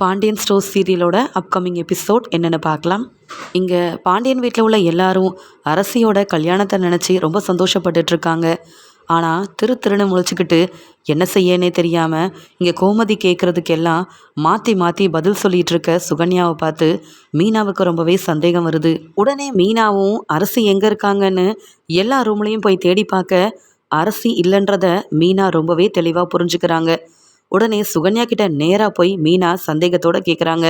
Pandian store சீரியலோட upcoming episode என்னென்னு பார்க்கலாம். இங்கே பாண்டியன் வீட்டில் உள்ள எல்லாரும் அரசியோட கல்யாணத்தை நினச்சி ரொம்ப சந்தோஷப்பட்டுட்டு இருக்காங்க. ஆனால் திரு திருன்னு முழிச்சுக்கிட்டு என்ன செய்யனே தெரியாமல் இங்கே கோமதி கேட்குறதுக்கெல்லாம் மாற்றி மாற்றி பதில் சொல்லிகிட்ருக்க இருக்க சுகன்யாவை பார்த்து மீனாவுக்கு ரொம்பவே சந்தேகம் வருது. உடனே மீனாவும் அரசி எங்கே இருக்காங்கன்னு எல்லா ரூம்லேயும் போய் தேடி பார்க்க அரசி இல்லைன்றத மீனா ரொம்பவே தெளிவாக புரிஞ்சுக்கிறாங்க. உடனே சுகன்யா கிட்ட நேராக போய் மீனா சந்தேகத்தோட கேட்குறாங்க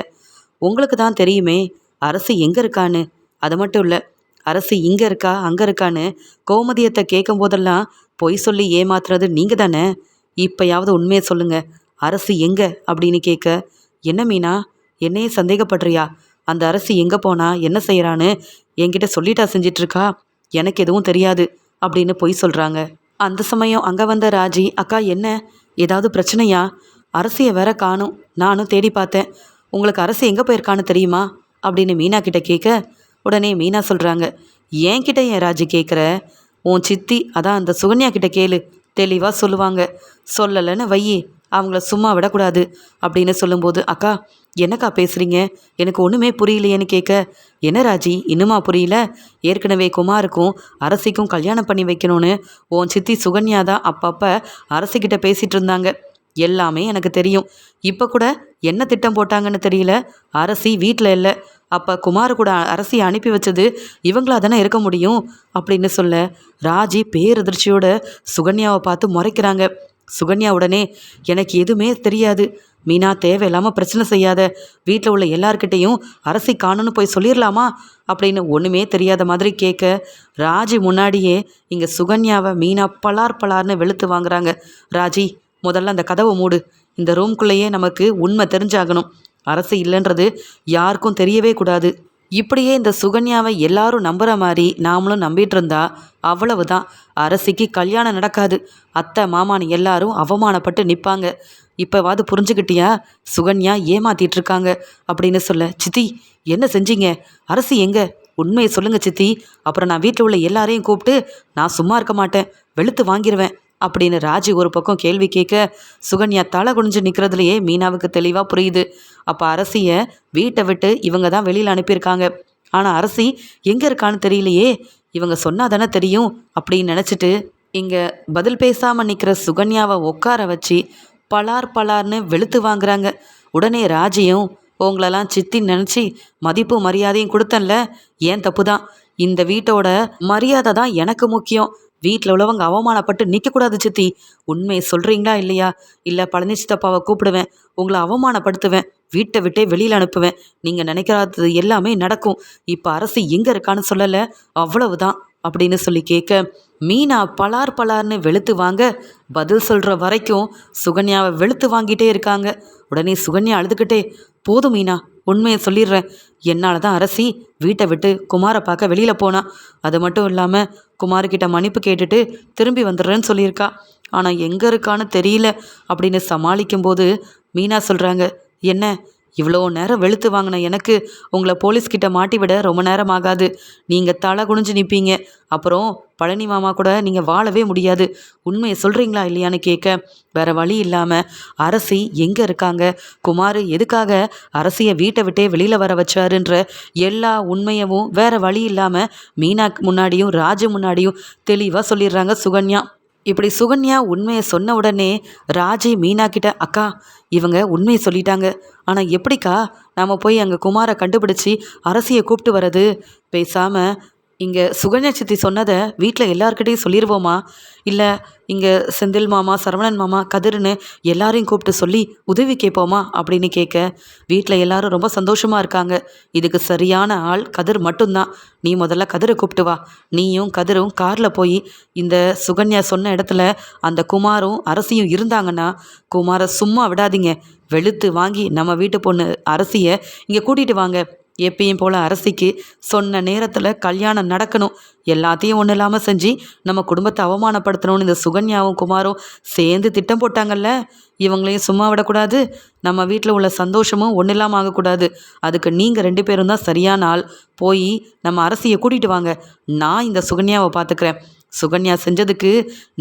உங்களுக்கு தான் தெரியுமே அரசு எங்கே இருக்கான்னு? அது மட்டும் இல்லை அரசு இங்கே இருக்கா அங்கே இருக்கான்னு கோமதியத்தை கேட்கும் போதெல்லாம் பொய் சொல்லி ஏமாத்துறது நீங்கள் தானே? இப்போயாவது உண்மையை சொல்லுங்க. அரசு எங்கே? அப்படின்னு கேட்க என்ன மீனா என்னையே சந்தேகப்படுறியா? அந்த அரசு எங்கே போனா என்ன செய்கிறான்னு என்கிட்ட சொல்லிட்டா செஞ்சிட்ருக்கா? எனக்கு எதுவும் தெரியாது அப்படின்னு பொய் சொல்கிறாங்க அந்த சமயம் அங்கே வந்த ராஜி அக்கா என்ன? ஏதாவது பிரச்சனையா? அரசியை வேற காணும். நானும் தேடி பார்த்தேன். உங்களுக்கு அரசு எங்கே போயிருக்கான்னு தெரியுமா? அப்படின்னு மீனா கிட்ட கேட்க உடனே மீனா சொல்கிறாங்க ஏன் கிட்ட ஏன் ராஜி கேட்குற உன் சித்தி அதான் அந்த சுகன்யா கிட்ட கேளு. தெளிவாக சொல்லுவாங்க. சொல்லலைன்னு வையி அவங்கள சும்மா விடக்கூடாது. அப்படின்னு சொல்லும்போது அக்கா என்னக்கா பேசுகிறீங்க எனக்கு ஒன்றுமே புரியலையேன்னு கேட்க என்ன ராஜி இன்னுமா புரியல? ஏற்கனவே குமாருக்கும் அரசிக்கும் கல்யாணம் பண்ணி வைக்கணும்னு உன் சித்தி சுகன்யா தான் அப்பப்போ அரசிக்கிட்ட பேசிகிட்டு இருந்தாங்க. எல்லாமே எனக்கு தெரியும். இப்போ கூட என்ன திட்டம் போட்டாங்கன்னு தெரியல. அரசி வீட்டில் இல்லை. அப்போ குமார் கூட அரசியை அனுப்பி வச்சது இவங்களா தானே இருக்க முடியும்? அப்படின்னு சொல்ல ராஜி பேரதிர்ச்சியோட சுகன்யாவை பார்த்து முறைக்கிறாங்க. சுகன்யா உடனே எனக்கு எதுவுமே தெரியாது. மீனா தேவையில்லாமல் பிரச்சனை செய்யாத வீட்டில் உள்ள எல்லார்கிட்டேயும் அரசி காணுன்னு போய் சொல்லிடலாமா அப்படின்னு ஒன்றுமே தெரியாத மாதிரி கேட்க ராஜி முன்னாடியே இங்கே சுகன்யாவை மீனா பலார் பலார்னு வெளுத்து வாங்குறாங்க. ராஜி முதல்ல அந்த கதவை மூடு. இந்த ரூம்குள்ளேயே நமக்கு உண்மை தெரிஞ்சாகணும். அரசு இல்லைன்றது யாருக்கும் தெரியவே கூடாது. இப்படியே இந்த சுகன்யாவை எல்லாரும் நம்புகிற மாதிரி நாமளும் நம்பிட்டு இருந்தா அவ்வளவுதான். அரசிக்கு கல்யாணம் நடக்காது. அத்தை மாமான்னு எல்லாரும் அவமானப்பட்டு நிற்பாங்க இப்போவாது புரிஞ்சுக்கிட்டியா? சுகன்யா ஏமாத்திட்டு இருக்காங்க அப்படின்னு சொல்ல சித்தி என்ன செஞ்சீங்க? அரசி எங்க? உண்மையை சொல்லுங்க சித்தி. அப்புறம் நான் வீட்டில் உள்ள எல்லாரையும் கூப்பிட்டு நான் சும்மா இருக்க மாட்டேன். வெளுத்து வாங்கிடுவேன் அப்படின்னு ராஜி ஒரு பக்கம் கேள்வி கேட்க சுகன்யா தலை குனிஞ்சு நிற்கிறதுலையே மீனாவுக்கு தெளிவாக புரியுது. அப்போ அரசியை வீட்டை விட்டு இவங்க தான் வெளியில் அனுப்பியிருக்காங்க. ஆனால் அரசி எங்கே இருக்கான்னு தெரியலையே. இவங்க சொன்னா தானே தெரியும்? அப்படின்னு நினச்சிட்டு இங்கே பதில் பேசாமல் நிற்கிற சுகன்யாவை உட்கார வச்சு பலார் பலார்னு வெளுத்து வாங்குறாங்க. உடனே ராஜியும் உங்களெல்லாம் சித்தி நினச்சி மதிப்பு மரியாதையும் கொடுத்தன்ல ஏன் தப்பு தான் இந்த வீட்டோட மரியாதை தான் எனக்கு முக்கியம். வீட்டில் உள்ளவங்க அவமானப்பட்டு நிற்கக்கூடாது சித்தி. உண்மையை சொல்கிறீங்களா இல்லையா? இல்லை பழனி சித்தப்பாவை கூப்பிடுவேன் உங்களை அவமானப்படுத்துவேன் வீட்டை விட்டே வெளியில் அனுப்புவேன். நீங்கள் நினைக்கிறாதது எல்லாமே நடக்கும். இப்போ அரசு எங்கே இருக்கான்னு சொல்லலை அவ்வளவுதான். அப்படின்னு சொல்லி கேட்க மீனா பலார் பலார்னு வெளுத்து வாங்க. பதில் சொல்கிற வரைக்கும் சுகன்யாவை வெளுத்து வாங்கிட்டே இருக்காங்க. உடனே சுகன்யா அழுதுகிட்டே போதும் மீனா உண்மையை சொல்லிடுறேன். என்னால் தான் அரசி வீட்டை விட்டு குமாரை பார்க்க வெளியில் போனா. அது மட்டும் இல்லாமல் குமார்கிட்ட மன்னிப்பு கேட்டுட்டு திரும்பி வந்துடுறேன்னு சொல்லியிருக்கா. ஆனால் எங்கே இருக்கான்னு தெரியல. அப்படின்னு சமாளிக்கும்போது மீனா சொல்கிறாங்க என்ன இவ்வளோ நேரம் வெளுத்து வாங்கின எனக்கு உங்களை போலீஸ்கிட்ட மாட்டி விட ரொம்ப நேரம் ஆகாது. நீங்கள் தலை குனிஞ்சு நிற்பீங்க அப்புறம் பழனி மாமா கூட நீங்கள் வாழவே முடியாது. உண்மையை சொல்கிறீங்களா இல்லையான்னு கேட்க வேற வழி இல்லாமல் அரசி எங்கே இருக்காங்க? குமார் எதுக்காக அரசியை வீட்டை விட்டே வெளியில் வர வச்சாருன்ற எல்லா உண்மையவும் வேற வழி இல்லாமல் மீனாக்கு முன்னாடியும் ராஜு முன்னாடியும் தெளிவாக சொல்லிடுறாங்க சுகன்யா. இப்படி சுகன்யா உண்மையை சொன்ன உடனே ராஜி மீனா கிட்ட அக்கா இவங்க உண்மையை சொல்லிட்டாங்க. ஆனால் எப்படிக்கா நாம் போய் அங்கே குமாரை கண்டுபிடிச்சி அரசியை கூப்பிட்டு வர்றது? பேசாமல் இங்கே சுகன்யா சித்தி சொன்னதை வீட்டில் எல்லாருக்கிட்டையும் சொல்லிடுவோமா இல்லை இங்கே செந்தில் மாமா சரவணன் மாமா கதிர்னு எல்லாரையும் கூப்பிட்டு சொல்லி உதவி கேட்போமா அப்படின்னு கேட்க வீட்டில் எல்லாரும் ரொம்ப சந்தோஷமாக இருக்காங்க. இதுக்கு சரியான ஆள் கதிர் மட்டும்தான். நீ முதல்ல கதிரை கூப்பிட்டு வா. நீயும் கதிரும் காரில் போய் இந்த சுகன்யா சொன்ன இடத்துல அந்த குமாரும் அரசியும் இருந்தாங்கன்னா குமாரை சும்மா விடாதீங்க. வெளுத்து வாங்கி நம்ம வீட்டு பொண்ணு அரசியை இங்கே கூட்டிகிட்டு வாங்க. எப்பயும் போல் அரசிக்கு சொன்ன நேரத்தில் கல்யாணம் நடக்கணும். எல்லாத்தையும் ஒன்றும் இல்லாமல் செஞ்சு நம்ம குடும்பத்தை அவமானப்படுத்தணும்னு இந்த சுகன்யாவும் குமாரும் சேர்ந்து திட்டம் போட்டாங்கல்ல? இவங்களையும் சும்மா விடக்கூடாது. நம்ம வீட்டில் உள்ள சந்தோஷமும் ஒன்றும் இல்லாமல் ஆகக்கூடாது. அதுக்கு நீங்கள் ரெண்டு பேரும் தான் சரியான ஆள். போய் நம்ம அரசியை கூட்டிகிட்டு வாங்க. நான் இந்த சுகன்யாவை பார்த்துக்கிறேன். சுகன்யா செஞ்சதுக்கு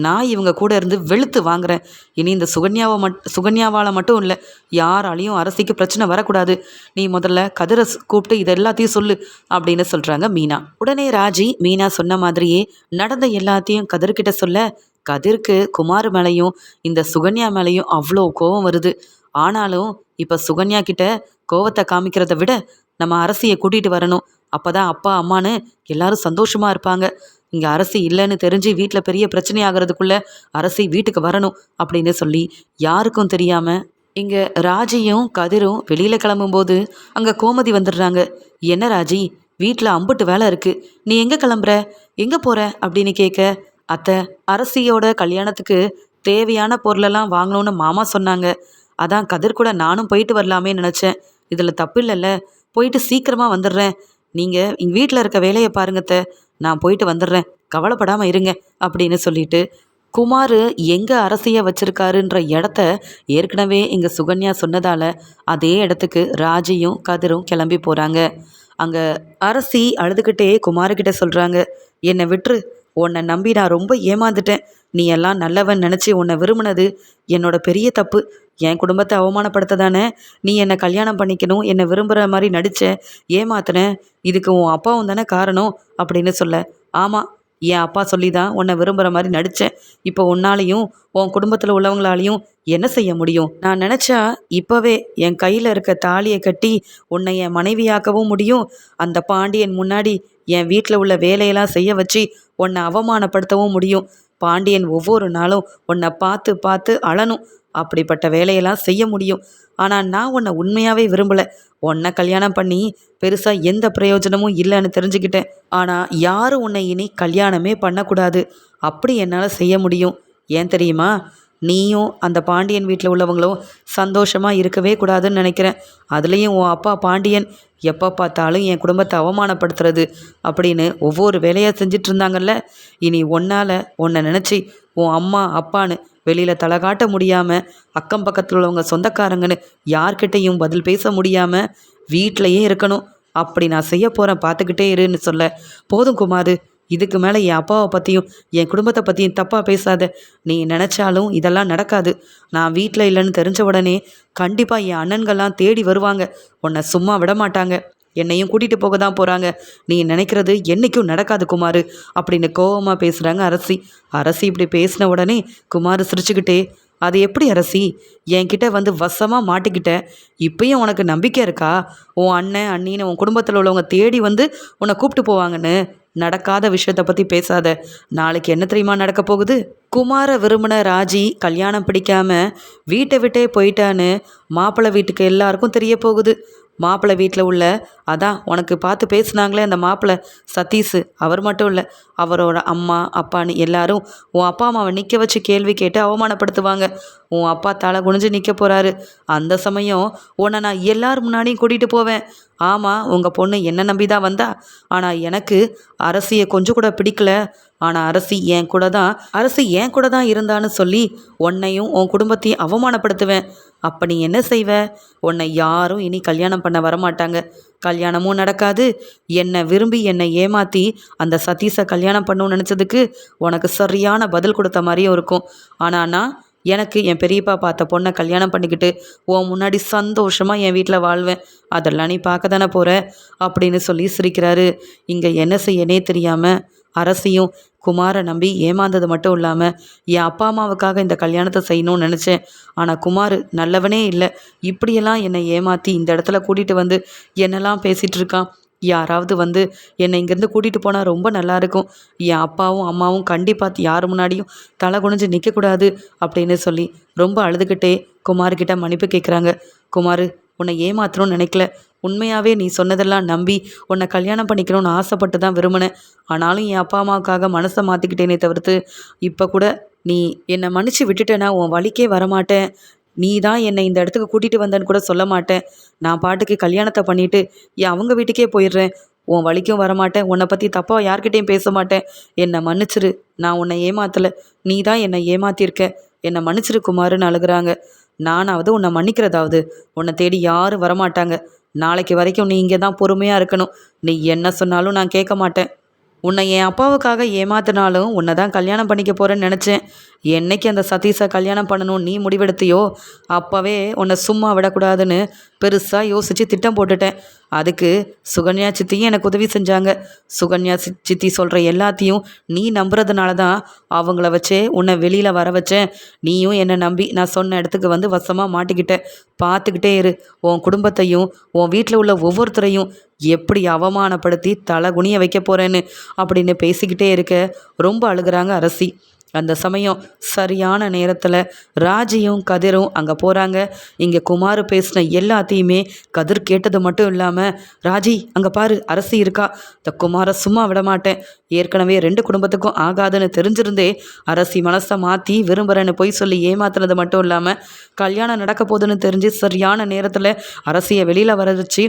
நான் இவங்க கூட இருந்து வெளுத்து வாங்குறேன். இனி இந்த சுகன்யாவை மட் சுகன்யாவால் மட்டும் இல்லை யாராலையும் அரசிக்கு பிரச்சனை வரக்கூடாது. நீ முதல்ல கதிரை கூப்பிட்டு இது எல்லாத்தையும் சொல்லு அப்படின்னு சொல்கிறாங்க மீனா. உடனே ராஜி மீனா சொன்ன மாதிரியே நடந்த எல்லாத்தையும் கதிர்கிட்ட சொல்ல கதிர்க்கு குமார் மேலேயும் இந்த சுகன்யா மேலேயும் அவ்வளோ கோவம் வருது. ஆனாலும் இப்போ சுகன்யா கிட்ட கோவத்தை காமிக்கிறத விட நம்ம அரசியை கூட்டிகிட்டு வரணும். அப்போ தான் அப்பா அம்மான்னு எல்லாரும் சந்தோஷமாக இருப்பாங்க. இங்கே அரசி இல்லைன்னு தெரிஞ்சு வீட்டில் பெரிய பிரச்சனை ஆகிறதுக்குள்ள அரசி வீட்டுக்கு வரணும் அப்படின்னு சொல்லி யாருக்கும் தெரியாமல் இங்கே ராஜியும் கதிரும் வெளியில் கிளம்பும்போது அங்கே கோமதி வந்துடுறாங்க. என்ன ராஜி வீட்டில் அம்புட்டு வேலை இருக்குது நீ எங்கே கிளம்புற? எங்கே போகிற அப்படின்னு கேட்க அத்தை அரசியோட கல்யாணத்துக்கு தேவையான பொருளெல்லாம் வாங்கணும்னு மாமா சொன்னாங்க. அதான் கதிர் கூட நானும் போயிட்டு வரலாமே நினச்சேன். இதில் தப்பு இல்லைல்ல போயிட்டு சீக்கிரமாக வந்துடுறேன். நீங்கள் எங்கள் வீட்டில் இருக்க வேலையை பாருங்கத்த நான் போயிட்டு வந்துடுறேன். கவலைப்படாமல் இருங்க அப்படின்னு சொல்லிட்டு குமார் எங்கே அரசியை வச்சிருக்காருன்ற இடத்த ஏற்கனவே இங்கே சுகன்யா சொன்னதால் அதே இடத்துக்கு ராஜியும் கதிரும் கிளம்பி போகிறாங்க அங்கே அரசி அழுதுகிட்டே குமார்கிட்ட சொல்கிறாங்க என்னை விட்டுரு உன்னை நம்பி நான் ரொம்ப ஏமாந்துட்டேன். நீ எல்லாம் நல்லவன் நினச்சி உன்னை விரும்பினது என்னோட பெரிய தப்பு. என் குடும்பத்தை அவமானப்படுத்த தானே நீ என்னை கல்யாணம் பண்ணிக்கணும் என்னை விரும்புகிற மாதிரி நடித்த ஏமாத்தினேன் இதுக்கு உன் அப்பாவும் தானே காரணம் அப்படின்னு சொல்ல. ஆமாம் என் அப்பா சொல்லி தான் உன்னை விரும்புகிற மாதிரி நடித்தேன் இப்போ உன்னாலையும் உன் குடும்பத்தில் உள்ளவங்களாலையும் என்ன செய்ய முடியும்? நான் நினச்சா இப்போவே என் கையில் இருக்க தாலியை கட்டி உன்னை என் மனைவியாக்கவும் முடியும். அந்த பாண்டியன் முன்னாடி என் வீட்டில் உள்ள வேலையெல்லாம் செய்ய வச்சு உன்னை அவமானப்படுத்தவும் முடியும். பாண்டியன் ஒவ்வொரு நாளும் உன்னை பார்த்து பார்த்து அழணும். அப்படிப்பட்ட வேலையெல்லாம் செய்ய முடியும். ஆனால் நான் உன்னை உண்மையாகவே விரும்பலை. உன்னை கல்யாணம் பண்ணி பெருசாக எந்த பிரயோஜனமும் இல்லைன்னு தெரிஞ்சுக்கிட்டேன். ஆனால் யாரும் உன்னை இனி கல்யாணமே பண்ணக்கூடாது. அப்படி என்னால் செய்ய முடியும். ஏன் தெரியுமா? நீயும் அந்த பாண்டியன் வீட்டில் உள்ளவங்களும் சந்தோஷமாக இருக்கவே கூடாதுன்னு நினைக்கிறேன். அதுலேயும் உன் அப்பா பாண்டியன் எப்போ பார்த்தாலும் என் குடும்பத்தை அவமானப்படுத்துறது அப்படின்னு ஒவ்வொரு வேலையாக செஞ்சிட்டு இருந்தாங்கல்ல இனி ஒன்னால் உன்னை நினச்சி உன் அம்மா அப்பான்னு வெளியில் தலை காட்ட முடியாமல் அக்கம் பக்கத்தில் உள்ளவங்க சொந்தக்காரங்கன்னு யார்கிட்டையும் பதில் பேச முடியாமல் வீட்டிலையே இருக்கணும். அப்படி நான் செய்ய போகிறேன் பார்த்துக்கிட்டே இருன்னு சொல்ல. போதும் குமாரு இதுக்கு மேலே என் அப்பாவை பற்றியும் என் குடும்பத்தை பற்றியும் தப்பாக பேசாத. நீ நினச்சாலும் இதெல்லாம் நடக்காது. நான் வீட்டில் இல்லைன்னு தெரிஞ்ச உடனே கண்டிப்பாக என் அண்ணன்கள்லாம் தேடி வருவாங்க. உன்னை சும்மா விட மாட்டாங்க. என்னையும் கூட்டிகிட்டு போக தான் போகிறாங்க நீ நினைக்கிறது என்றைக்கும் நடக்காது குமார். அப்படின்னு கோபமாக பேசுகிறாங்க அரசி. அரசி இப்படி பேசின உடனே குமார் சிரிச்சுக்கிட்டே அது எப்படி அரசி? என்கிட்ட வந்து வசமாக மாட்டிக்கிட்ட. இப்பயும் உனக்கு நம்பிக்கை இருக்கா? உன் அண்ணன் அண்ணின்னு உன் குடும்பத்தில் உள்ளவங்க தேடி வந்து உன்னை கூப்பிட்டு போவாங்கன்னு. நடக்காத விஷயத்த பற்றி பேசாத. நாளைக்கு என்ன தெரியுமா நடக்க போகுது? குமார விரும்பின ராஜி கல்யாணம் பிடிக்காம வீட்டை விட்டே போயிட்டான்னு மாப்பிள்ளை வீட்டுக்கு எல்லாருக்கும் தெரிய போகுது. மாப்பிள்ளை வீட்டில் உள்ள அதான் உனக்கு பார்த்து பேசுனாங்களே அந்த மாப்பிள்ளை சதீஷு அவர் மட்டும் இல்லை அவரோட அம்மா அப்பான்னு எல்லாரும் உன் அப்பா அம்மாவை நிற்க வச்சு கேள்வி கேட்டு அவமானப்படுத்துவாங்க. உன் அப்பா தலை குனிஞ்சு நிற்க போகிறாரு அந்த சமயம் உன்னை நான் எல்லார் முன்னாடியும் கூட்டிகிட்டு போவேன். ஆமாம் உங்கள் பொண்ணு என்ன நம்பி தான் வந்தா. ஆனால் எனக்கு அரசியை கொஞ்சம் கூட பிடிக்கல. ஆனால் அரசி என் கூட தான் அரசி என் கூட தான் இருந்தான்னு சொல்லி உன்னையும் உன் குடும்பத்தையும் அவமானப்படுத்துவேன். அப்போ நீ என்ன செய்வ? உன்னை யாரும் இனி கல்யாணம் பண்ண வரமாட்டாங்க. கல்யாணமும் நடக்காது. என்னை விரும்பி என்னை ஏமாற்றி அந்த சதீஷை கல்யாணம் பண்ணணும்னு நினச்சதுக்கு உனக்கு சரியான பதில் கொடுத்த மாதிரியும் இருக்கும். ஆனால் நான் எனக்கு என் பெரியப்பா பார்த்த பொண்ணை கல்யாணம் பண்ணிக்கிட்டு உன் முன்னாடி சந்தோஷமாக என் வீட்டில் வாழ்வேன். அதெல்லாம் நீ பார்க்க தானே போகிற அப்படின்னு சொல்லி சிரிக்கிறாரு. இங்கே என்ன செய்யனே தெரியாமல் அரசியும் குமாரை நம்பி ஏமாந்தது மட்டும் இல்லாமல் என் அப்பா அம்மாவுக்காக இந்த கல்யாணத்தை செய்யணும்னு நினச்சேன். ஆனால் குமார் நல்லவனே இல்லை. இப்படியெல்லாம் என்னை ஏமாற்றி இந்த இடத்துல கூட்டிகிட்டு வந்து என்னெல்லாம் பேசிகிட்டு இருக்கான்? யாராவது வந்து என்னை இங்கேருந்து கூட்டிகிட்டு போனால் ரொம்ப நல்லாயிருக்கும் என் அப்பாவும் அம்மாவும் கண்டிப்பாக யார் முன்னாடியும் தலை குனிஞ்சு நிற்கக்கூடாது அப்படின்னு சொல்லி ரொம்ப அழுதுகிட்டே குமார்கிட்ட மன்னிப்பு கேட்குறாங்க குமார் உன்னை ஏமாத்தணும்னு நினைக்கல. உண்மையாகவே நீ சொன்னதெல்லாம் நம்பி உன்னை கல்யாணம் பண்ணிக்கணும்னு ஆசைப்பட்டு தான் விரும்பினேன். ஆனாலும் என் அப்பா அம்மாவுக்காக மனசை மாற்றிக்கிட்டேனே தவிர்த்து இப்போ கூட நீ என்னை மன்னிச்சு விட்டுட்டேன்னா உன் வழிக்கே வரமாட்டேன். நீ தான் என்னை இந்த இடத்துக்கு கூட்டிகிட்டு வந்தேன்னு கூட சொல்ல மாட்டேன். நான் பாட்டுக்கு கல்யாணத்தை பண்ணிவிட்டு என் அவங்க வீட்டுக்கே போயிடுறேன். உன் வழிக்கும் வரமாட்டேன். உன்னை பற்றி தப்பாக யார்கிட்டையும் பேச மாட்டேன். என்னை மன்னிச்சிரு. நான் உன்னை ஏமாத்தலை. நீ தான் என்னை ஏமாத்திருக்க என்னை மன்னிச்சிரு குமாருன்னு அழுகுறாங்க. நானாவது உன்னை மன்னிக்கிறதாவது. உன்னை தேடி யாரும் வரமாட்டாங்க. நாளைக்கு வரைக்கும் நீ இங்கே தான் பொறுமையாக இருக்கணும். நீ என்ன சொன்னாலும் நான் கேட்க மாட்டேன். உன்னை என் அப்பாவுக்காக ஏமாத்தினாலும் உன்னை தான் கல்யாணம் பண்ணிக்க போகிறேன்னு நினச்சேன். என்னைக்கு அந்த சதீஷை கல்யாணம் பண்ணணும் நீ முடிவெடுத்தியோ அப்போவே உன்னை சும்மா விடக்கூடாதுன்னு பெருசாக யோசித்து திட்டம் போட்டுட்டேன். அதுக்கு சுகன்யா சித்தியும் எனக்கு உதவி செஞ்சாங்க. சுகன்யா சித்தி சொல்கிற எல்லாத்தையும் நீ நம்புறதுனால தான் அவங்கள வச்சே உன்னை வெளியில் வர வச்சேன். நீயும் என்னை நம்பி நான் சொன்ன இடத்துக்கு வந்து வசமாக மாட்டிக்கிட்ட. பார்த்துக்கிட்டே இரு. உன் குடும்பத்தையும் உன் வீட்டில் உள்ள ஒவ்வொருத்தரையும் எப்படி அவமானப்படுத்தி தலை குனிய வைக்க போகிறேன்னு அப்படின்னு பேசிக்கிட்டே இருக்க ரொம்ப அழுகிறாங்க அரசி. அந்த சமயம் சரியான நேரத்தில் ராஜியும் கதிரும் அங்கே போகிறாங்க இங்கே குமார் பேசின எல்லாத்தையுமே கதிர் கேட்டது மட்டும் இல்லாமல் ராஜி அங்கே பாரு அரசி இருக்கா? இந்த குமாரை சும்மா விட மாட்டேன் ஏற்கனவே ரெண்டு குடும்பத்துக்கும் ஆகாதுன்னு தெரிஞ்சிருந்தே அரசி மனசை மாற்றி விரும்புகிறேன்னு போய் சொல்லி ஏமாத்துறது மட்டும் இல்லாமல் கல்யாணம் நடக்க போகுதுன்னு தெரிஞ்சு சரியான நேரத்தில் அரசியை வெளியில் வர வச்சு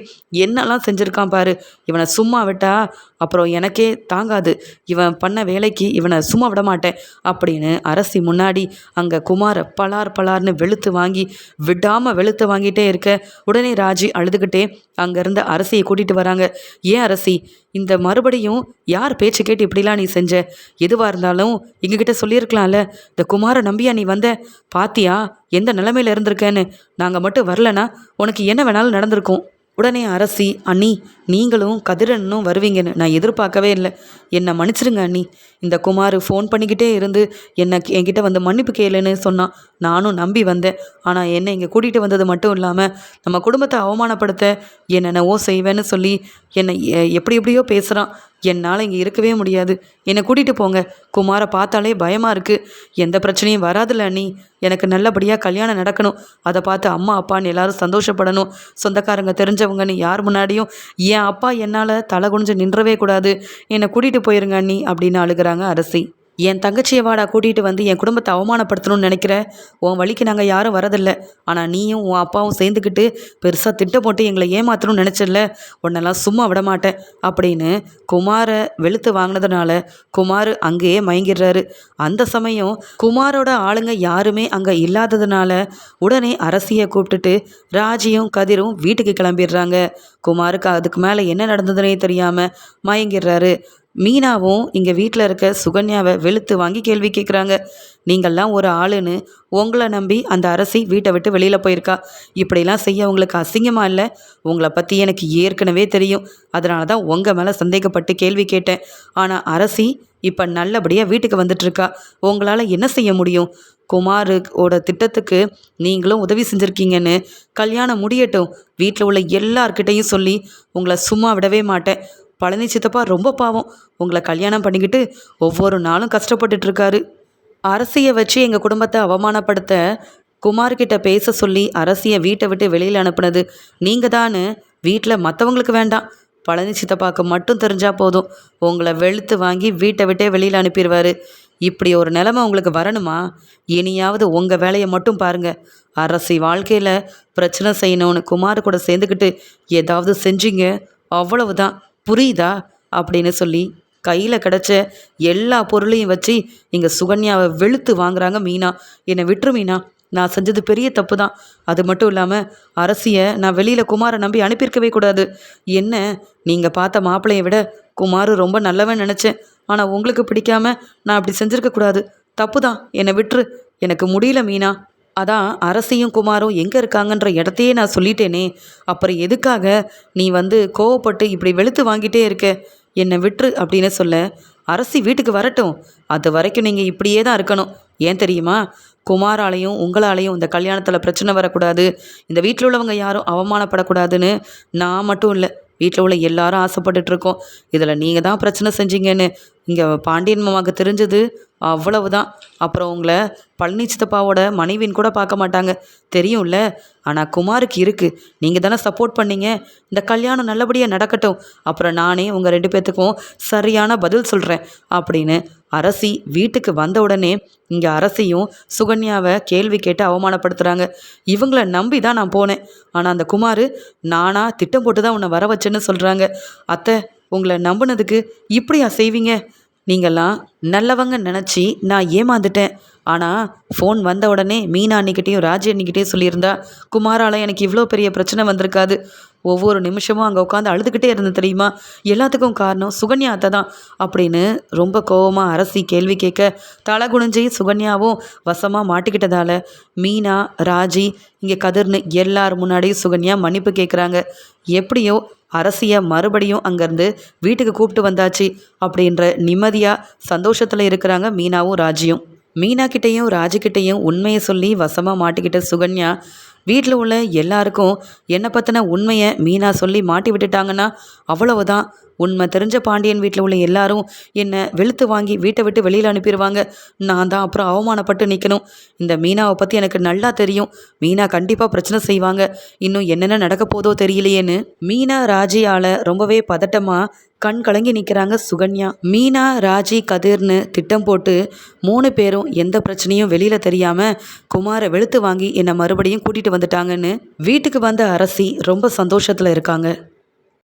என்னெல்லாம் செஞ்சுருக்கான் பாரு. இவனை சும்மா விட்டா அப்புறம் எனக்கே தாங்காது. இவன் பண்ண வேலைக்கு இவனை சும்மா விட மாட்டேன் அப்படின்னு அரசி முன்னாடி அங்கே குமாரை பலார் பலார்னு வெளுத்து வாங்கி விடாமல் வெளுத்து வாங்கிட்டே இருக்க. உடனே ராஜி அழுதுகிட்டே அங்கேருந்து அரசியை கூட்டிகிட்டு வராங்க. ஏன் அரசி இந்த மறுபடியும் யார் பேச்சு கேட்டு இப்படிலாம் நீ செஞ்ச? எதுவாக இருந்தாலும் எங்ககிட்ட சொல்லியிருக்கலாம்ல. இந்த குமார நம்பியா நீ வந்த? பாத்தியா எந்த நிலமையில இருந்திருக்கேன்னு? நாங்கள் மட்டும் வரலனா உனக்கு என்ன வேணாலும் நடந்திருக்கும். உடனே அரசி அண்ணி நீங்களும் கதிரனும் வருவீங்கன்னு நான் எதிர்பார்க்கவே இல்லை. என்னை மன்னிச்சிருங்க அண்ணி. இந்த குமார் ஃபோன் பண்ணிக்கிட்டே இருந்து என்னை என்கிட்ட வந்து மன்னிப்பு கேளுன்னு சொன்னான் நானும் நம்பி வந்தேன். ஆனால் என்னை இங்கே கூட்டிகிட்டு வந்தது மட்டும் இல்லாமல் நம்ம குடும்பத்தை அவமானப்படுத்த என்னென்னவோ செய்வேன்னு சொல்லி என்னை எ- எப்படி எப்படியோ பேசுகிறான் என்னால் இங்கே இருக்கவே முடியாது. என்னை கூட்டிகிட்டு போங்க. குமாரை பார்த்தாலே பயமாக இருக்குது எந்த பிரச்சனையும் வராதுல்ல நீ எனக்கு நல்லபடியாக கல்யாணம் நடக்கணும். அதை பார்த்து அம்மா அப்பான்னு எல்லாரும் சந்தோஷப்படணும். சொந்தக்காரங்க தெரிஞ்சவங்கன்னு யார் முன்னாடியும் ஏன் என் அப்பா என்னால் தலை குனிஞ்சு நின்றவே கூடாது. என்னை கூட்டிகிட்டு போயிருங்க அண்ணி அப்படின்னு அழுகிறாங்க அரசி. என் தங்கச்சியை வாடா கூட்டிகிட்டு வந்து என் குடும்பத்தை அவமானப்படுத்தணும்னு நினைக்கிற? உன் வழிக்கு நாங்கள் யாரும் வரதில்லை. ஆனால் நீயும் உன் அப்பாவும் சேர்ந்துக்கிட்டு பெருசாக திட்டம் போட்டு எங்களை ஏமாத்தணும்னு நினச்சிடல உன்னெல்லாம் சும்மா விட மாட்டேன். அப்படின்னு குமாரை வெளுத்து வாங்கினதுனால குமார் அங்கேயே மயங்கிடுறாரு. அந்த சமயம் குமாரோட ஆளுங்க யாருமே அங்கே இல்லாததுனால உடனே அரசியை கூப்பிட்டுட்டு ராஜியும் கதிரும் வீட்டுக்கு கிளம்பிடுறாங்க. குமாருக்கு அதுக்கு மேலே என்ன நடந்ததுனே தெரியாமல் மயங்கிடுறாரு. மீனாவும் இங்கே வீட்டில் இருக்க சுகன்யாவை வெளுத்து வாங்கி கேள்வி கேட்குறாங்க நீங்கள்லாம் ஒரு ஆளுன்னு உங்களை நம்பி அந்த அரசி வீட்டை விட்டு வெளியில் போயிருக்கா. இப்படிலாம் செய்ய உங்களுக்கு அசிங்கமாக இல்லை? உங்களை பற்றி எனக்கு ஏற்கனவே தெரியும். அதனால தான் உங்கள் மேலே சந்தேகப்பட்டு கேள்வி கேட்டேன். ஆனால் அரசி இப்போ நல்லபடியாக வீட்டுக்கு வந்துட்டுருக்கா. உங்களால் என்ன செய்ய முடியும்? குமாரோட திட்டத்துக்கு நீங்களும் உதவி செஞ்சுருக்கீங்கன்னு கல்யாணம் முடியட்டும். வீட்டில் உள்ள எல்லார்கிட்டையும் சொல்லி உங்களை சும்மா விடவே மாட்டேன். பழனி சித்தப்பா ரொம்ப பாவம். உங்களை கல்யாணம் பண்ணிக்கிட்டு ஒவ்வொரு நாளும் கஷ்டப்பட்டுட்டு இருக்காரு அரசியை வச்சு எங்கள் குடும்பத்தை அவமானப்படுத்த குமார்கிட்ட பேச சொல்லி அரசியை வீட்டை விட்டு வெளியில் அனுப்புனது நீங்கள் தான் வீட்டில் மற்றவங்களுக்கு வேண்டாம். பழனி சித்தப்பாக்கு மட்டும் தெரிஞ்சால் போதும். உங்களை வெளுத்து வாங்கி வீட்டை விட்டே வெளியில் அனுப்பிடுவாரு இப்படி ஒரு நிலமை உங்களுக்கு வரணுமா? இனியாவது உங்கள் வேலையை மட்டும் பாருங்கள் அரசி வாழ்க்கையில் பிரச்சனை செய்யணும்னு குமார் கூட சேர்ந்துக்கிட்டு ஏதாவது செஞ்சீங்க? அவ்வளவுதான். புரியுதா? அப்படின்னு சொல்லி கையில் கிடச்ச எல்லா பொருளையும் வச்சு இங்கே சுகன்யாவை வெளுத்து வாங்குறாங்க மீனா. என்னை விட்டுரு மீனா. நான் செஞ்சது பெரிய தப்பு தான் அது மட்டும் இல்லாமல் அரசியை நான் வெளியில் குமாரை நம்பி அனுப்பியிருக்கவே கூடாது. என்ன? நீங்கள் பார்த்த மாப்பிள்ளையை விட குமார் ரொம்ப நல்லவன் நினச்சேன். ஆனால் உங்களுக்கு பிடிக்காம நான் அப்படி செஞ்சுருக்கக்கூடாது தப்பு தான் என்னை விட்டுரு. எனக்கு முடியல மீனா. அதான் அரசியும் குமாரும் எங்கே இருக்காங்கன்ற இடத்தையே நான் சொல்லிட்டேனே. அப்புறம் எதுக்காக நீ வந்து கோவப்பட்டு இப்படி வெளுத்து வாங்கிட்டே இருக்க? என்னை விட்டுரு அப்படின்னு சொல்ல. அரசி வீட்டுக்கு வரட்டும். அது வரைக்கும் நீங்கள் இப்படியே தான் இருக்கணும். ஏன் தெரியுமா? குமாராலையும் உங்களாலையும் இந்த கல்யாணத்தில் பிரச்சனை வரக்கூடாது. இந்த வீட்டில் உள்ளவங்க யாரும் அவமானப்படக்கூடாதுன்னு நான் மட்டும் இல்லை. வீட்டில் உள்ள எல்லாரும் ஆசைப்பட்டுட்டு இருக்கோம் இதில் நீங்கள் தான் பிரச்சனை செஞ்சீங்கன்னு. இங்கே பாண்டியன் மாமாவுக்கு தெரிஞ்சது அவ்வளவு தான் அப்புறம் உங்களை பழனி சித்தப்பாவோட மனைவின்னு கூட பார்க்க மாட்டாங்க. தெரியும்ல? ஆனால் குமாருக்கு இருக்குது நீங்கள் தானே சப்போர்ட் பண்ணீங்க. இந்த கல்யாணம் நல்லபடியாக நடக்கட்டும். அப்புறம் நானே உங்கள் ரெண்டு பேர்த்துக்கும் சரியான பதில் சொல்கிறேன் அப்படின்னு அரசி வீட்டுக்கு வந்த உடனே இங்கே அரசியும் சுகன்யாவை கேள்வி கேட்டு அவமானப்படுத்துகிறாங்க இவங்கள நம்பி தான் நான் போனேன். ஆனால் அந்த குமார் நானாக திட்டம் போட்டு தான் உன்னை வர வச்சேன்னு சொல்கிறாங்க அத்தை உங்களை நம்பினதுக்கு இப்படியா செய்வீங்க? நீங்கள்லாம் நல்லவங்க நினச்சி நான் ஏமாந்துட்டேன். ஆனால் ஃபோன் வந்த உடனே மீனா அன்னிக்கிட்டேயும் ராஜி அன்னிக்கிட்டேயும் சொல்லியிருந்தா குமாரால் எனக்கு இவ்வளோ பெரிய பிரச்சனை வந்திருக்காது. ஒவ்வொரு நிமிஷமும் அங்கே உட்காந்து அழுதுகிட்டே இருந்த தெரியுமா? எல்லாத்துக்கும் காரணம் சுகன்யா அத்தை தான். அப்படின்னு ரொம்ப கோவமாக அரசி கேள்வி கேட்க தலை குனிஞ்சி சுகன்யாவும் வசமாக மாட்டிக்கிட்டதால மீனா ராஜி இங்கே கதிர்னு எல்லார் முன்னாடியும் சுகன்யா மன்னிப்பு கேட்குறாங்க எப்படியோ அரசியை மறுபடியும் அங்கேருந்து வீட்டுக்கு கூப்பிட்டு வந்தாச்சு அப்படின்ற நிம்மதியாக சந்தோஷத்தில் இருக்கிறாங்க மீனாவும் ராஜியும். மீனா கிட்டேயும் ராஜிக்கிட்டேயும் உண்மையை சொல்லி வசமாக மாட்டிக்கிட்ட சுகன்யா வீட்டில் உள்ள எல்லாருக்கும் என்னை பற்றின உண்மையை மீனா சொல்லி மாட்டி விட்டுட்டாங்கன்னா அவ்வளவுதான். உண்மை தெரிஞ்ச பாண்டியன் வீட்டில் உள்ள எல்லாரும் என்னை வெளுத்து வாங்கி வீட்டை விட்டு வெளியில் அனுப்பிடுவாங்க நான் தான் அப்புறம் அவமானப்பட்டு நிற்கணும் இந்த மீனாவை பற்றி எனக்கு நல்லா தெரியும். மீனா கண்டிப்பாக பிரச்சனை செய்வாங்க. இன்னும் என்னென்ன நடக்க போதோ தெரியலையேன்னு. மீனா ராஜியால் ரொம்பவே பதட்டமாக கண் கலங்கி நிற்கிறாங்க சுகன்யா. மீனா ராஜி கதிர்னு திட்டம் போட்டு மூணு பேரும் எந்த பிரச்சனையும் வெளியில் தெரியாமல் குமாரை வெளுத்து வாங்கி என்னை மறுபடியும் கூட்டிகிட்டு வந்துட்டாங்கன்னு வீட்டுக்கு வந்த அரசி ரொம்ப சந்தோஷத்தில் இருக்காங்க.